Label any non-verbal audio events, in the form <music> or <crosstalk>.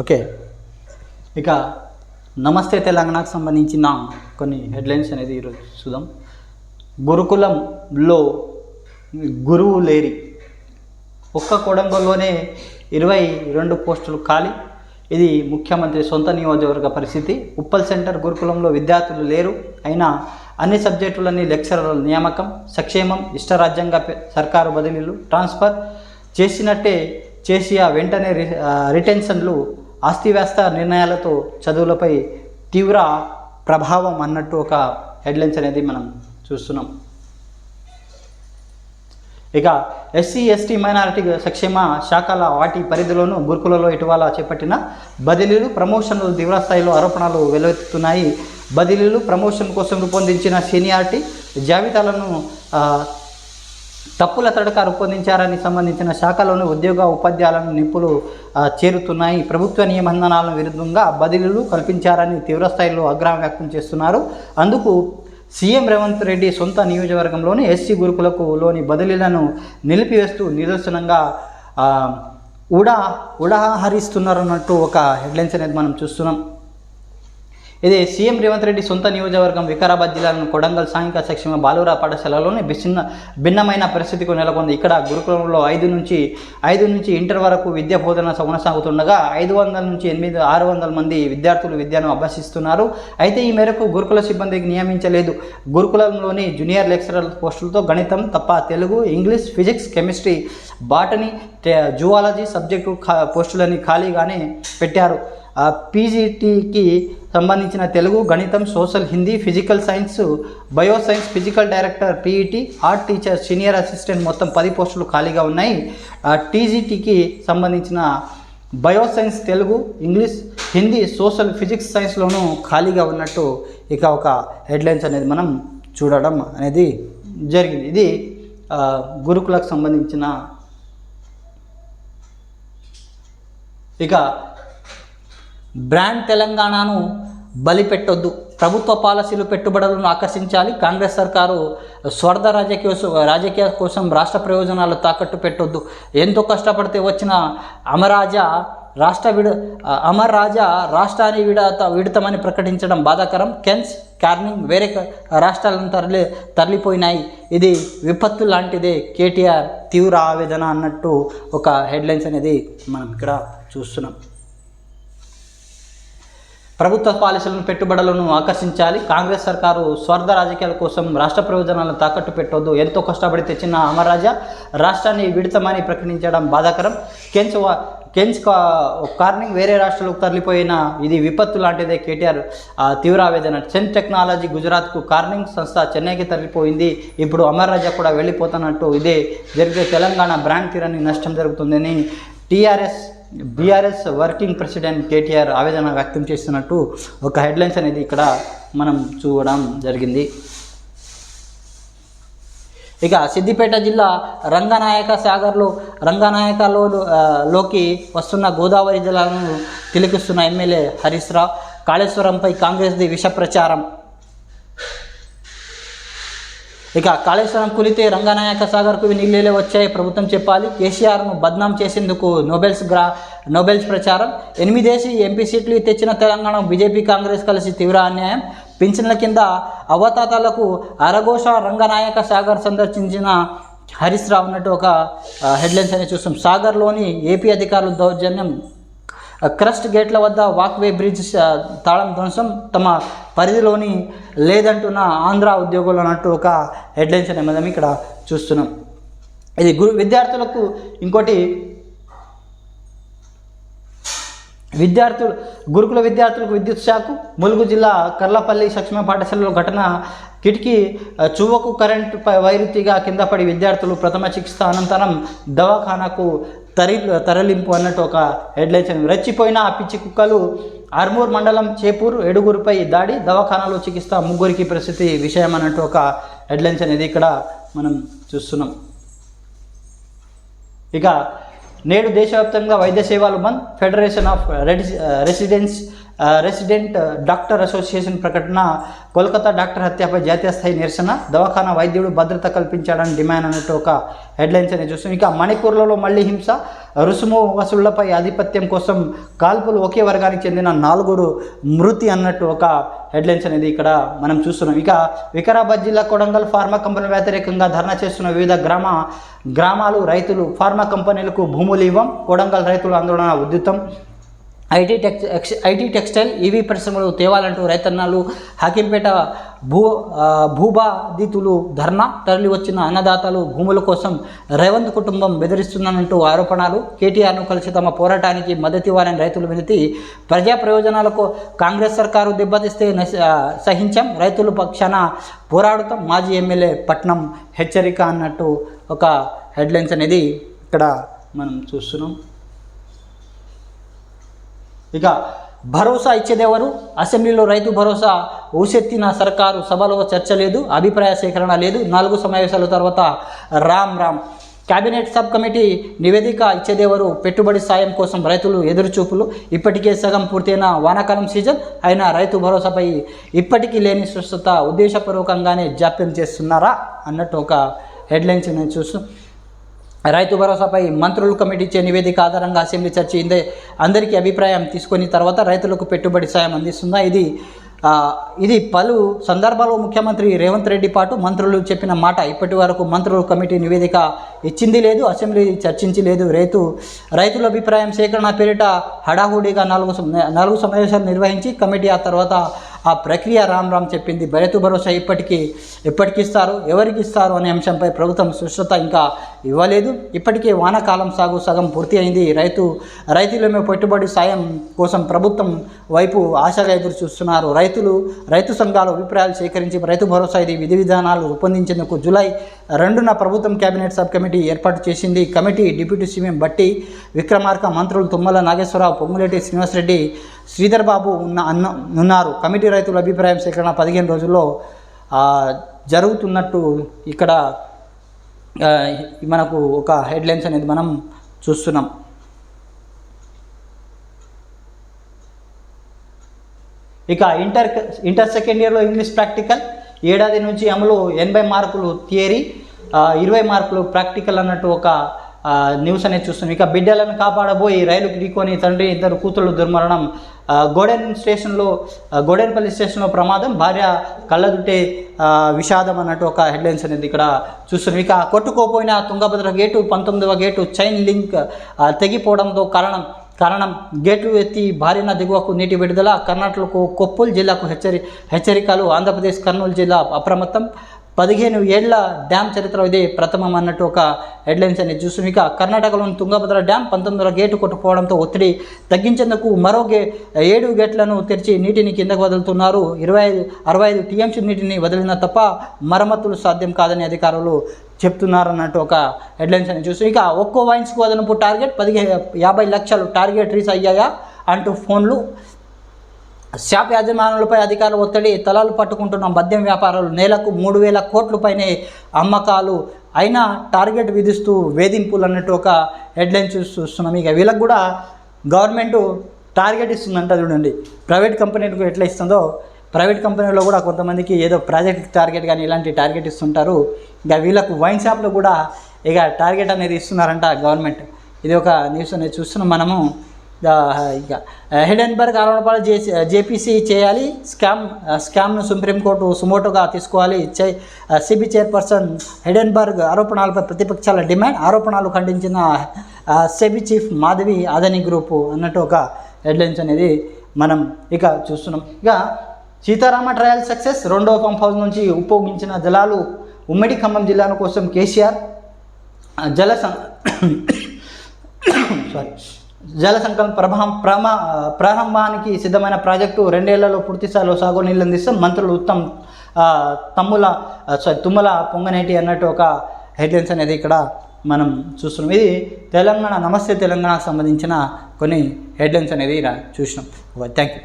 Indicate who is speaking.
Speaker 1: Okay. ఇక నమస్తే తెలంగాణకు సంబంధించిన కొన్ని హెడ్లైన్స్ అనేది ఈరోజు చూద్దాం. గురుకులంలో గురువు లేరి. ఒక్క కొడంగల్లోనే ఇరవై రెండు పోస్టులు ఖాళీ. ఇది ముఖ్యమంత్రి సొంత నియోజకవర్గ పరిస్థితి. ఉప్పల్ సెంటర్ గురుకులంలో విద్యార్థులు లేరు. అయినా అన్ని సబ్జెక్టులని లెక్చరర్ల నియామకం సంక్షేమం ఇష్టరాజ్యంగా సర్కారు బదిలీలు ట్రాన్స్ఫర్ చేసినట్టే చేసి ఆ వెంటనే రి రిటెన్షన్లు ఆస్తివ్యస్త నిర్ణయాలతో చదువులపై తీవ్ర ప్రభావం అన్నట్టు ఒక హెడ్లైన్స్ అనేది మనం చూస్తున్నాం. ఇక ఎస్సీ ఎస్టీ మైనారిటీ సంక్షేమ శాఖల వాటి పరిధిలోనూ గురుకులలో ఇటీవల చేపట్టిన బదిలీలు ప్రమోషన్లు తీవ్రస్థాయిలో ఆరోపణలు వెలువెత్తుతున్నాయి బదిలీలు ప్రమోషన్ కోసం రూపొందించిన సీనియారిటీ జాబితాలను తప్పుల తడక రూపొందించారని సంబంధించిన శాఖలోని ఉద్యోగ ఉపాధ్యాయులను నిపులు చేరుతున్నాయి. ప్రభుత్వ నిబంధనల విరుద్ధంగా బదిలీలు కల్పించారని తీవ్రస్థాయిలో ఆగ్రహం వ్యక్తం చేస్తున్నారు. అందుకు సీఎం రేవంత్ రెడ్డి సొంత నియోజకవర్గంలోని ఎస్సీ గురుకులకు లోని బదిలీలను నిలిపివేస్తూ నిదర్శనంగా ఉడా ఉడాహరిస్తున్నారన్నట్టు ఒక హెడ్లైన్స్ అనేది మనం చూస్తున్నాం. ఇది సీఎం రేవంత్ రెడ్డి సొంత నియోజకవర్గం వికారాబాద్ జిల్లాలోని కొడంగల్ సాంఘిక సంక్షేమ బాలుర పాఠశాలలోని భిన్న భిన్నమైన పరిస్థితికి నెలకొంది. ఇక్కడ గురుకులంలో ఐదు నుంచి ఐదు నుంచి ఇంటర్ వరకు విద్యా బోధన కొనసాగుతుండగా ఐదు వందల నుంచి ఎనిమిది ఆరు వందల మంది విద్యార్థులు విద్యను అభ్యసిస్తున్నారు. అయితే ఈ మేరకు గురుకుల సిబ్బందికి నియమించలేదు. గురుకులంలోని జూనియర్ లెక్చరర్ పోస్టులతో గణితం తప్ప Telugu English physics chemistry botany zoology subject ఖా పోస్టులని ఖాళీగానే పెట్టారు. పీజీటీకి సంబంధించిన తెలుగు గణితం social Hindi physical science bio science physical director PET art teacher senior assistant మొత్తం పది పోస్టులు ఖాళీగా ఉన్నాయి. టీజీటీకి సంబంధించిన bio science Telugu English Hindi social physics సైన్స్లోనూ ఖాళీగా ఉన్నట్టు ఇక ఒక హెడ్లైన్స్ అనేది మనం చూడడం అనేది జరిగింది. ఇది గురుకులకు సంబంధించిన ఇక బ్రాండ్ తెలంగాణను బలిపెట్టొద్దు. ప్రభుత్వ పాలసీలు పెట్టుబడులను ఆకర్షించాలి. కాంగ్రెస్ సర్కారు స్వర్ధ రాజకీయ రాజకీయ కోసం రాష్ట్ర ప్రయోజనాలు తాకట్టు పెట్టొద్దు. ఎంతో కష్టపడితే వచ్చిన అమరాజా రాష్ట్ర విడ అమర్ రాజా రాష్ట్రాన్ని విడత విడతమని ప్రకటించడం బాధాకరం. కెన్స్ కార్నింగ్ వేరే రాష్ట్రాలను తరలి తరలిపోయినాయి. ఇది విపత్తు లాంటిదే. కేటీఆర్ తీవ్ర ఆవేదన అన్నట్టు ఒక హెడ్లైన్స్ అనేది మనం ఇక్కడ చూస్తున్నాం. ప్రభుత్వ పాలసీలను పెట్టుబడులను ఆకర్షించాలి. కాంగ్రెస్ సర్కారు స్వార్థ రాజకీయాల కోసం రాష్ట్ర ప్రయోజనాలను తాకట్టు పెట్టొద్దు. ఎంతో కష్టపడి తెచ్చిన అమరరాజా రాష్ట్రాన్ని విడతమని ప్రకటించడం బాధాకరం. కెన్స్ కెన్స్ కా- కార్నింగ్ వేరే రాష్ట్రాలకు తరలిపోయిన ఇది విపత్తు లాంటిదే కేటీఆర్ తీవ్ర ఆవేదన. చెన్ టెక్నాలజీ గుజరాత్కు కార్నింగ్ సంస్థ చెన్నైకి తరలిపోయింది. ఇప్పుడు అమర్రాజా కూడా వెళ్ళిపోతున్నట్టు ఇదే జరిగితే తెలంగాణ బ్రాండ్ తీరని నష్టం జరుగుతుందని TRS BRS working president KTR ఆవేదన వ్యక్తం చేస్తున్నట్టు ఒక హెడ్లైన్స్ అనేది ఇక్కడ మనం చూడడం జరిగింది. ఇక సిద్దిపేట జిల్లా రంగనాయక సాగర్లో రంగనాయకలో లోకి వస్తున్న గోదావరి జలాలను తిలకిస్తున్న ఎమ్మెల్యే హరీష్ రావు. కాళేశ్వరంపై కాంగ్రెస్ది విష ప్రచారం ఇక కాళేశ్వరం కులితే రంగనాయక సాగర్కు నీళ్ళే వచ్చాయి ప్రభుత్వం చెప్పాలి. కేసీఆర్ను బద్నాం చేసేందుకు నోబెల్స్ గ్రా నోబెల్స్ ప్రచారం. ఎనిమిదేసి ఎంపీ సీట్లు తెచ్చిన తెలంగాణ బీజేపీ కాంగ్రెస్ కలిసి తీవ్ర అన్యాయం. పింఛన్ల కింద అవతాతాలకు అరఘోష రంగనాయక సాగర్ సందర్శించిన హరీష్ రావు అన్నట్టు ఒక హెడ్లైన్స్ అనేది చూస్తాం. సాగర్లోని ఏపీ అధికారులు దౌర్జన్యం క్రస్ట్ గేట్ల వద్ద వాక్వే బ్రిడ్జ్ తాళం ధ్వంసం తమ పరిధిలోని లేదంటున్న ఆంధ్ర ఉద్యోగులు అన్నట్టు ఒక హెడ్లైన్స్ అనేది మనం ఇక్కడ చూస్తున్నాం. ఇది గురు విద్యార్థులకు ఇంకోటి విద్యార్థులు గురుకుల విద్యార్థులకు విద్యుత్ శాఖ ములుగు జిల్లా కర్లపల్లి సక్షమ పాఠశాలలో ఘటన కిటికీ చువ్వకు కరెంటు పై వైరుతిగా కింద పడి విద్యార్థులు ప్రథమ చికిత్స అనంతరం దవాఖానాకు తరి తరలింపు అన్నట్టు ఒక హెడ్లైన్స్ అని రెచ్చిపోయిన ఆ పిచ్చి కుక్కలు ఆర్మూర్ మండలం చేపూర్ ఏడుగురిపై దాడి దవాఖానాలో చికిత్స ముగ్గురికి పరిస్థితి విషయం అన్నట్టు ఒక హెడ్లైన్స్ అనేది ఇక్కడ మనం చూస్తున్నాం. ఇక నేడు దేశవ్యాప్తంగా వైద్య సేవలు బంద్ ఫెడరేషన్ ఆఫ్ రెడి రెసిడెన్స్ రెసిడెంట్ డాక్టర్ అసోసియేషన్ ప్రకటన కోల్కతా డాక్టర్ హత్యపై జాతీయ స్థాయి నిరసన దవాఖానా వైద్యుడు భద్రత కల్పించాడని డిమాండ్ అన్నట్టు ఒక హెడ్లైన్స్ అనేది చూస్తాం ఇక మణిపూర్లలో మళ్ళీ హింస రుసుము వసూళ్ళపై ఆధిపత్యం కోసం కాల్పులు ఒకే వర్గానికి చెందిన నాలుగురు మృతి అన్నట్టు ఒక హెడ్లైన్స్ అనేది ఇక్కడ మనం చూస్తున్నాం. ఇక వికారాబాద్ జిల్లా కొడంగల్ ఫార్మా కంపెనీ వ్యతిరేకంగా ధర్నా చేస్తున్న వివిధ గ్రామ గ్రామాలు రైతులు ఫార్మా కంపెనీలకు భూములు ఇవ్వం కొడంగల్ రైతుల ఆందోళన ఉద్యుతం ఐటీ టెక్స్ ఐటీ టెక్స్టైల్ ఈవీ పరిశ్రమలు తేవాలంటూ రైతన్నాలు హకీంపేట భూ భూభాధితులు భూబాధితులు ధర్నా తరలి వచ్చిన అన్నదాతలు భూముల కోసం రేవంత్ కుటుంబం బెదిరిస్తుందనంటూ ఆరోపణలు. కేటీఆర్ను కలిసి తమ పోరాటానికి మద్దతు ఇవ్వాలని రైతులు వినతి. ప్రజా ప్రయోజనాలకు కాంగ్రెస్ సర్కారు దెబ్బతీస్తే సహించాం. రైతుల పక్షాన పోరాడుతాం. మాజీ ఎమ్మెల్యే పట్నం హెచ్చరిక అన్నట్టు ఒక హెడ్లైన్స్ అనేది ఇక్కడ మనం చూస్తున్నాం. ఇక భరోసా ఇచ్చేదెవరు అసెంబ్లీలో రైతు భరోసా ఊసెత్తిన సర్కారు సభలో చర్చ లేదు అభిప్రాయ సేకరణ లేదు. నాలుగు సమావేశాల తర్వాత Ram Ram. Cabinet sub committee నివేదిక ఇచ్చేదేవరు పెట్టుబడి సాయం కోసం రైతులు ఎదురుచూపులు. ఇప్పటికే సగం పూర్తయిన వానాకాలం సీజన్. అయినా రైతు భరోసాపై ఇప్పటికీ లేని స్పష్టత ఉద్దేశపూర్వకంగానే జాప్యం చేస్తున్నారా? అన్నట్టు ఒక హెడ్లైన్స్ నేను చూస్తూ రైతు భరోసాపై మంత్రుల కమిటీ ఇచ్చే నివేదిక ఆధారంగా అసెంబ్లీ చర్చ ఇందే అందరికీ అభిప్రాయం తీసుకొని తర్వాత రైతులకు పెట్టుబడి సాయం అందిస్తుందా? ఇది ఇది పలు సందర్భాల్లో ముఖ్యమంత్రి రేవంత్ రెడ్డి పాటు మంత్రులు చెప్పిన మాట. ఇప్పటి వరకు మంత్రుల కమిటీ నివేదిక ఇచ్చింది లేదు అసెంబ్లీ చర్చించి లేదు. రైతు రైతుల అభిప్రాయం సేకరణ పేరిట హడాహుడిగా నాలుగు నాలుగు సమావేశాలు నిర్వహించి కమిటీ ఆ తర్వాత ఆ ప్రక్రియ రామ్ రామ్ చెప్పింది. రైతు భరోసా ఇప్పటికీ ఎప్పటికి ఇస్తారు. ఎవరికి ఇస్తారు అనే అంశంపై ప్రభుత్వం స్పష్టత ఇంకా ఇవ్వలేదు. ఇప్పటికే వానాకాలం సాగు సగం పూర్తి అయింది. రైతు రైతులమే పెట్టుబడి సాయం కోసం ప్రభుత్వం వైపు ఆశగా ఎదురు చూస్తున్నారు. రైతులు రైతు సంఘాలు అభిప్రాయాలు సేకరించి రైతు భరోసా ఇది విధి విధానాలు రూపొందించేందుకు జూలై రెండున ప్రభుత్వం కేబినెట్ సబ్ కమిటీ ఏర్పాటు చేసింది. కమిటీ డిప్యూటీ సీఎం బట్టి విక్రమార్క మంత్రులు తుమ్మల నాగేశ్వరరావు పొంగులేటి శ్రీనివాసరెడ్డి శ్రీధర్ బాబు ఉన్న అన్న ఉన్నారు. కమిటీ రైతుల అభిప్రాయం సేకరణ పదిహేను రోజుల్లో జరుగుతున్నట్టు ఇక్కడ మనకు ఒక హెడ్లైన్స్ అనేది మనం చూస్తున్నాం. ఇక ఇంటర్ ఇంటర్ సెకండ్ ఇయర్లో ఇంగ్లీష్ ప్రాక్టికల్ ఏడాది నుంచి అమలు ఎనభై మార్కులు థియరీ ఇరవై మార్కులు ప్రాక్టికల్ అన్నట్టు ఒక న్యూస్ అనేది చూస్తున్నాం. ఇక బిడ్డలను కాపాడబోయి రైలు ఢీకొని తండ్రి ఇద్దరు కూతుళ్ళు దుర్మరణం. గోడెన్ స్టేషన్లో గోడెన్పల్లి స్టేషన్లో ప్రమాదం. భార్య కళ్ళదుట్టే విషాదం అన్నట్టు ఒక హెడ్లైన్స్ అనేది ఇక్కడ చూస్తున్నాం. ఇక కొట్టుకోపోయిన తుంగభద్ర గేటు పంతొమ్మిదవ గేటు చైన్ లింక్ తెగిపోవడంతో కారణం కారణం గేట్లు ఎత్తి భారీన దిగువకు నీటి విడుదల. కర్ణాటకకు కొప్పుల్ జిల్లాకు హెచ్చరి హెచ్చరికలు. ఆంధ్రప్రదేశ్ కర్నూలు జిల్లా అప్రమత్తం. పదిహేను ఏళ్ళ డ్యామ్ చరిత్ర ఇదే ప్రథమం అన్నట్టు ఒక హెడ్లైన్స్ అనేది చూస్తున్నాం. ఇక కర్ణాటకలోని తుంగభద్ర డ్యామ్ పంతొమ్మిది వందల గేటు కొట్టుకోవడంతో ఒత్తిడి తగ్గించేందుకు మరో గే ఏడు గేట్లను తెరిచి నీటిని కిందకు వదులుతున్నారు. ఇరవై ఐదు అరవై ఐదు టీఎంసీ నీటిని వదిలిన తప్ప మరమ్మతులు సాధ్యం కాదని అధికారులు చెప్తున్నారన్నట్టు ఒక హెడ్లైన్స్ అని చూసి ఇక ఒక్కో వైన్స్కు అదనపు టార్గెట్ పదిహేను యాభై లక్షలు టార్గెట్ రీచ్ అయ్యాయా అంటూ ఫోన్లు షాప్ యాజమానులపై అధికారుల ఒత్తిడి తలాలు పట్టుకుంటున్న మద్యం వ్యాపారాలు నెలకు మూడు వేల కోట్ల పైనే అమ్మకాలు అయినా టార్గెట్ విధిస్తూ వేధింపులు అన్నట్టు ఒక హెడ్లైన్ చూసి చూస్తున్నాం. ఇక వీళ్ళకి కూడా గవర్నమెంట్ టార్గెట్ ఇస్తుందంట చూడండి. ప్రైవేట్ కంపెనీలకు ఎట్లా ఇస్తుందో ప్రైవేట్ కంపెనీలో కూడా కొంతమందికి ఏదో ప్రాజెక్ట్ టార్గెట్ కానీ ఇలాంటి టార్గెట్ ఇస్తుంటారు. ఇక వీళ్ళకు వైన్ షాప్లో కూడా ఇక టార్గెట్ అనేది ఇస్తున్నారంట గవర్నమెంట్. ఇది ఒక న్యూస్ అనేది చూస్తున్నాం మనము. ఇక. హిడెన్బర్గ్ ఆరోపణలు జేసీ జేపీసీ చేయాలి స్కామ్ స్కామ్ను సుప్రీంకోర్టు సుమోటోగా తీసుకోవాలి చే సిబి చైర్పర్సన్ హిడెన్బర్గ్ ఆరోపణలపై ప్రతిపక్షాల డిమాండ్ ఆరోపణలు ఖండించిన SEBI SEBI chief Madhavi Adani group అన్నట్టు ఒక హెడ్లైన్స్ అనేది మనం ఇక చూస్తున్నాం. ఇక సీతారామ ట్రయల్ సక్సెస్ రెండవ పంప్ హౌస్ నుంచి ఉపయోగించిన జలాలు ఉమ్మడి ఖమ్మం జిల్లాను కోసం కేసీఆర్ జల <coughs> <coughs> సారీ. జల సంకల్ప ప్రభావం ప్రమా ప్రారంభానికి సిద్ధమైన ప్రాజెక్టు రెండేళ్ళలో పూర్తి స్థాయిలో సాగు నీళ్ళు అందిస్తాం మంత్రులు ఉత్తమ్ తమ్ముల సారీ తుమ్మల పొంగనేటి అన్నట్టు ఒక హెడ్లైన్స్ అనేది ఇక్కడ మనం చూస్తున్నాం. ఇది తెలంగాణ నమస్తే తెలంగాణకు సంబంధించిన కొన్ని హెడ్లైన్స్ అనేది ఇలా చూసినాం. Thank you